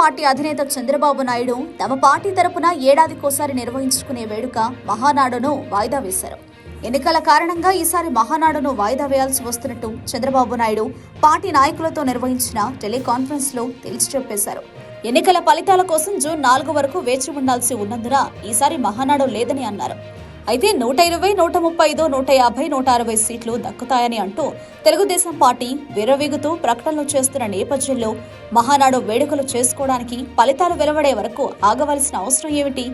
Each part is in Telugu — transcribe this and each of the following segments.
పార్టీ అధినేత చంద్రబాబు నాయుడు తమ పార్టీ తరపున ఏడాదికోసారి నిర్వహించుకునే వేడుక మహానాడును వాయిదా వేశారు. ఎన్నికల కారణంగా ఈసారి మహానాడును వాయిదా వేయాల్సి వస్తున్నట్టు చంద్రబాబు నాయుడు పార్టీ నాయకులతో నిర్వహించిన టెలికాన్ఫరెన్స్లో తేల్చి చెప్పేశారు. ఎన్నికల ఫలితాల కోసం జూన్ నాలుగు వరకు వేచి ఉండాల్సి ఉన్నందున ఈసారి మహానాడు లేదని అన్నారు. అయితే నూట ఇరవై నూట ముప్పై ఐదు నూట యాభై నూట అరవై సీట్లు దక్కుతాయని అంటూ తెలుగుదేశం పార్టీ విరవీగుతూ ప్రకటనలు చేస్తున్న నేపథ్యంలో మహానాడు వేడుకలు చేసుకోవడానికి ఫలితాలు వెలువడే వరకు ఆగవలసిన అవసరం ఏమిటి?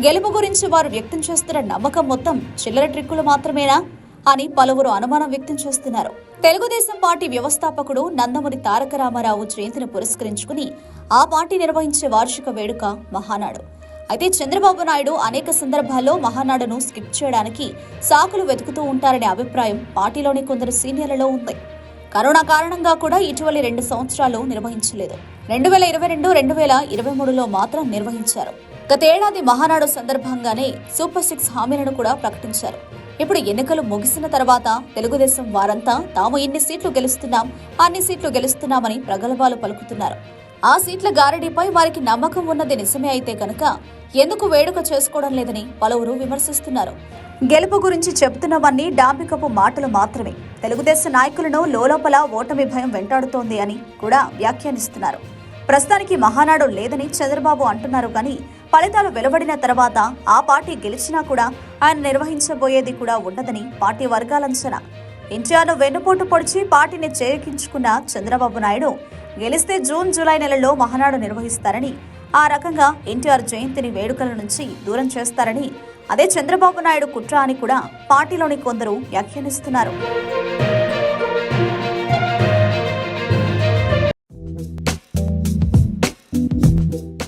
గెలుపు గురించి వారు వ్యక్తం చేస్తున్న నమ్మకం మొత్తం చిల్లర ట్రిక్కులు మాత్రమేనా? అని పలువురు అనుమానం వ్యక్తం చేస్తున్నారు. తెలుగుదేశం పార్టీ వ్యవస్థాపకుడు నందమూరి తారక రామారావు జయంతిని పురస్కరించుకుని ఆ పార్టీ నిర్వహించే వార్షిక వేడుక మహానాడు. అయితే చంద్రబాబు నాయుడు అనేక సందర్భాల్లో మహానాడును స్కిప్ చేయడానికి సాకులు వెతుకుతూ ఉంటారనే అభిప్రాయం పార్టీలోని కొందరు సీనియర్లలో ఉంది. కరోనా కారణంగా కూడా ఇటీవలి రెండు సంవత్సరాలు నిర్వహించలేదు. రెండు వేల ఇరవై రెండు రెండు వేల ఇరవై మూడులో మాత్రం నిర్వహించారు. గతేడాది మహానాడు సందర్భంగానే సూపర్ సిక్స్ హామీలను కూడా ప్రకటించారు. ఇప్పుడు ఎన్నికలు ముగిసిన తర్వాత తెలుగుదేశం వారంతా తాము ఎన్ని సీట్లు గెలుస్తున్నాం అన్ని సీట్లు గెలుస్తున్నామని ప్రగల్భాలు పలుకుతున్నారు. ఆ సీట్ల గారడీపై వారికి నమ్మకం ఉన్నది నిజమే అయితే కనుక ఎందుకు వేడుక చేసుకోవడం లేదని పలువురు విమర్శిస్తున్నారు. గెలుపు గురించి చెబుతున్నవన్నీ డాంబికపు మాటలు మాత్రమే. తెలుగుదేశం నాయకులను లోలోపల ఓటమి భయం వెంటాడుతోంది అని కూడా వ్యాఖ్యానిస్తున్నారు. ప్రస్తుతానికి మహానాడు లేదని చంద్రబాబు అంటున్నారు కానీ ఫలితాలు వెలువడిన తర్వాత ఆ పార్టీ గెలిచినా కూడా ఆయన నిర్వహించబోయేది కూడా ఉండదని పార్టీ వర్గాల అంచనా ఎన్టీఆర్ను వెన్నుపోటు పొడిచి పార్టీని చేయించుకున్న చంద్రబాబు నాయుడు గెలిస్తే జూన్ జూలై నెలలో మహానాడు నిర్వహిస్తారని ఆ రకంగా ఎన్టీఆర్ జయంతిని వేడుకల నుంచి దూరం చేస్తారని అదే చంద్రబాబు నాయుడు కుట్ర అని కూడా పార్టీలోని కొందరు వ్యాఖ్యానిస్తున్నారు.